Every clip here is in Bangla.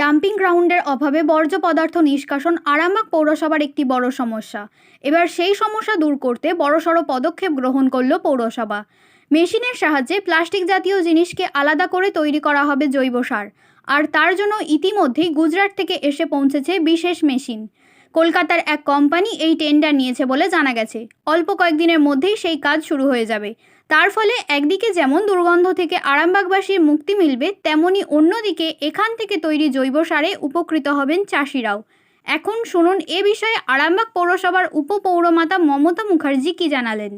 ডাম্পিং গ্রাউন্ডের অভাবে বর্জ্য পদার্থ নিষ্কাশন আরামবাগ পৌরসভার একটি বড় সমস্যা। এবার সেই সমস্যা দূর করতে বড়সড় পদক্ষেপ গ্রহণ করল পৌরসভা। মেশিনের সাহায্যে প্লাস্টিক জাতীয় জিনিসকে আলাদা করে তৈরি করা হবে জৈব সার। আর তার জন্য ইতিমধ্যেই গুজরাট থেকে এসে পৌঁছেছে বিশেষ মেশিন। কলকাতার এক কোম্পানি এই টেন্ডার নিয়েছে বলে জানা গেছে। অল্প কয়েকদিনের মধ্যেই সেই কাজ শুরু হয়ে যাবে। তার ফলে একদিকে যেমন দুর্গন্ধ থেকে আরামবাগবাসীর মুক্তি মিলবে, তেমনি অন্যদিকে এখান থেকে তৈরি জৈব সারে উপকৃত হবেন চাষিরাও। এখন শুনুন এ বিষয়ে আরামবাগ পৌরসভার উপপৌরমাতা মমতা মুখার্জি কি জানালেন।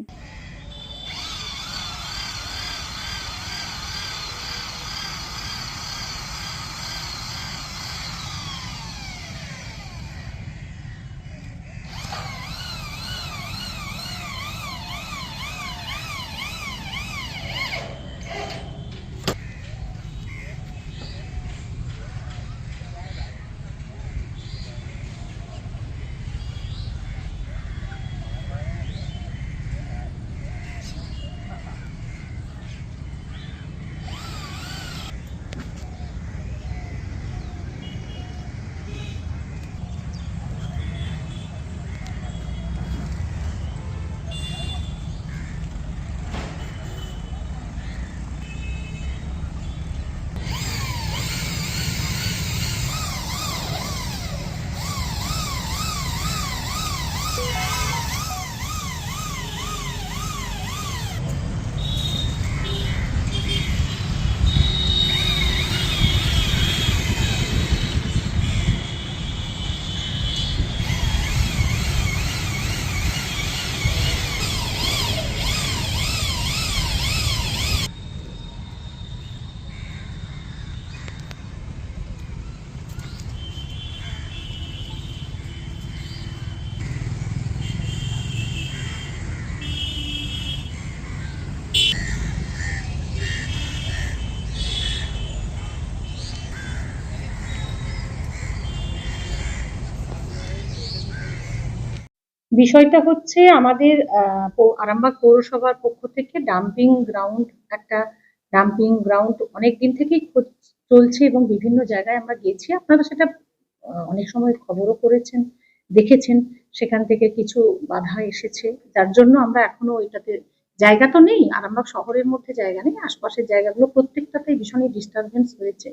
বিষয়টা হচ্ছে আমাদের আরামবাগ পৌরসভার পক্ষ থেকে ডাম্পিং গ্রাউন্ড একটা ডাম্পিং গ্রাউন্ড অনেক দিন থেকেই চলছে এবং বিভিন্ন জায়গায় আমরা গেছি। আপনারা সেটা অনেক সময় খবরও করেছেন, দেখেছেন। সেখান থেকে কিছু বাধা এসেছে। যার জন্য আমরা এখনও এটাতে জায়গা তো নেই। আরামবাগ শহরের মধ্যে জায়গা নেই। আশপাশের জায়গাগুলো প্রত্যেকটাতেই ভীষণই ডিস্টারবেন্স হয়েছে।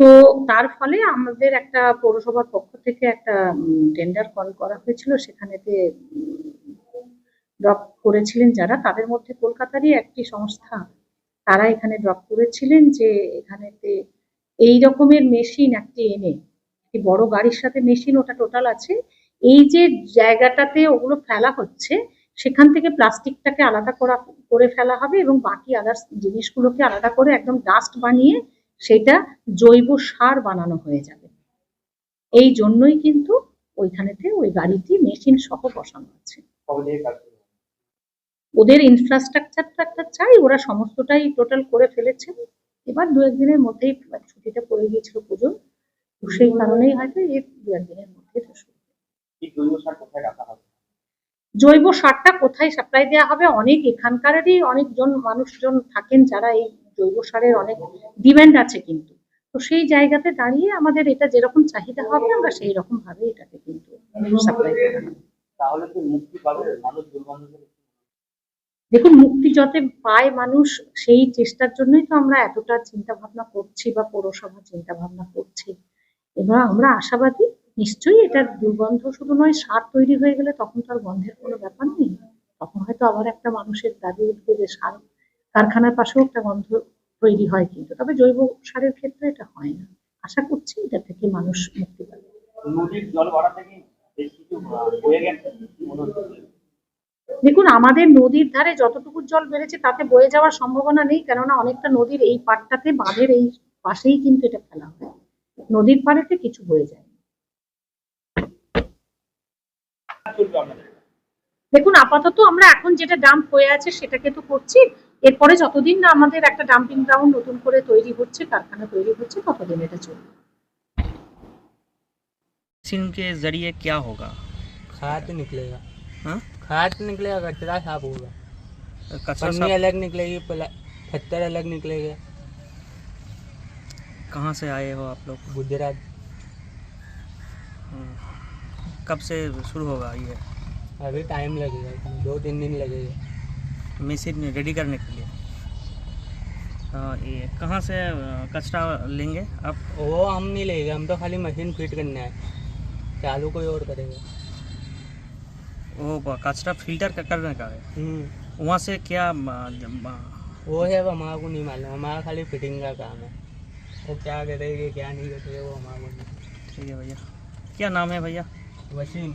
তো তার ফলে আমাদের একটা পৌরসভার পক্ষ থেকে একটা টেন্ডার কল করা হয়েছিল। সেখানেতে ড্রপ করেছিলেন যারা। তাদের মধ্যে কলকাতারই একটি সংস্থা, তারা এখানে ড্রপ করেছিলেন যে এখানেতে এই রকমের মেশিন একটি এনে, একটি বড় গাড়ির সাথে মেশিন ওটা টোটাল আছে। এই যে জায়গাটাতে ওগুলো ফেলা হচ্ছে, সেখান থেকে প্লাস্টিকটাকে আলাদা করা, করে ফেলা হবে এবং বাকি আদার্স জিনিসগুলোকে আলাদা করে একদম ডাস্ট বানিয়ে সেটা জৈব সার বানানো হয়ে যাবে। এই জন্যই কিন্তু ওইখানেতে ওই গাড়িটি মেশিন সহ বসানো আছে? ওদের ইনফ্রাস্ট্রাকচারটা একটা চাই ওরা সমস্তটাই টোটাল করে ফেলেছে এবার দু একদিনের মধ্যেই ছুটিটা পড়ে গিয়েছিল পুজো সেই কারণেই হয়তো এই দু একদিনের মধ্যে এটা শুরু হবে। এই জৈব সার কোথায় রাখা হবে? জৈব সারটা কোথায় সাপ্লাই দেওয়া হবে? অনেক এখানকারেরই অনেকজন মানুষজন থাকেন যারা এই জৈব সারের অনেক ডিমান্ড আছে কিন্তু। তো সেই জায়গাতে দাঁড়িয়ে আমাদের এটা যেরকম চাহিদা হবে আমরা সেই রকম ভাবে এটাকে কিন্তু সাপ্লাই করা তাহলে তো মুক্তি পাবে? মানুষ দেখুন মুক্তি যতে পায় মানুষ সেই চেষ্টার জন্যই তো আমরা এতটা চিন্তা ভাবনা করছি বা পৌরসভা চিন্তা ভাবনা করছি। এবার আমরা আশাবাদী নিশ্চয়ই এটার দুর্গন্ধ শুধু নয় সার তৈরি হয়ে গেলে তখন তো আর গন্ধের কোনো ব্যাপার নেই। তখন হয়তো আবার একটা মানুষের দাবি উঠবে যে সার কারখানার পাশেও একটা গন্ধ তৈরি হয় কিন্তু। তবে জৈব সারের ক্ষেত্রে এটা হয় না। আশা করছি এটা থেকে মানুষ মুক্তি পাবে। নদীর জল থেকে দেখুন আমাদের নদীর ধারে যতটুকু জল বেড়েছে তাতে বয়ে যাওয়ার সম্ভাবনা নেই কেননা অনেকটা নদীর এই পাড়টাতে বাঁধের এই পাশেই কিন্তু এটা ফেলা হয়। নদীর পাড়েতে কিছু বয়ে যায়। দেখুন আপাতত আমরা এখন যেটা ডাম্প হয়ে আছে সেটাকে তো করছি। এরপরে যতদিন না আমাদের একটা ডাম্পিং গ্রাউন্ড নতুন করে তৈরি হচ্ছে কারখানা তৈরি হচ্ছে ততদিন এটা চলবে मशीन के जरिए क्या होगा खाद निकलेगा हाँ खाद निकलेगा कचरा साफ होगा कचरा पन्नी साफ अलग निकलेगी पला- पत्थर अलग निकलेगा कहाँ से आए हो आप लोग गुजरात हम्म, कब से शुरू होगा ये अभी टाइम लगेगा इसमें, दो तीन दिन लगेगा मशीन रेडी करने के लिए। हाँ, ये कहाँ से कचरा लेंगे आप? वो हम नहीं लेंगे हम तो खाली मशीन फिट करने आए चालू कोई और करेगा। वो कचरा फ़िल्टर का करने का है? हम्म, वहाँ से क्या म- वो है वो हमारे को नहीं मालूम। हमारा खाली फिटिंग का काम है। वो क्या करेंगे क्या नहीं करेंगे वो हमारे को नहीं ठीक है भैया। क्या नाम है भैया? वसीम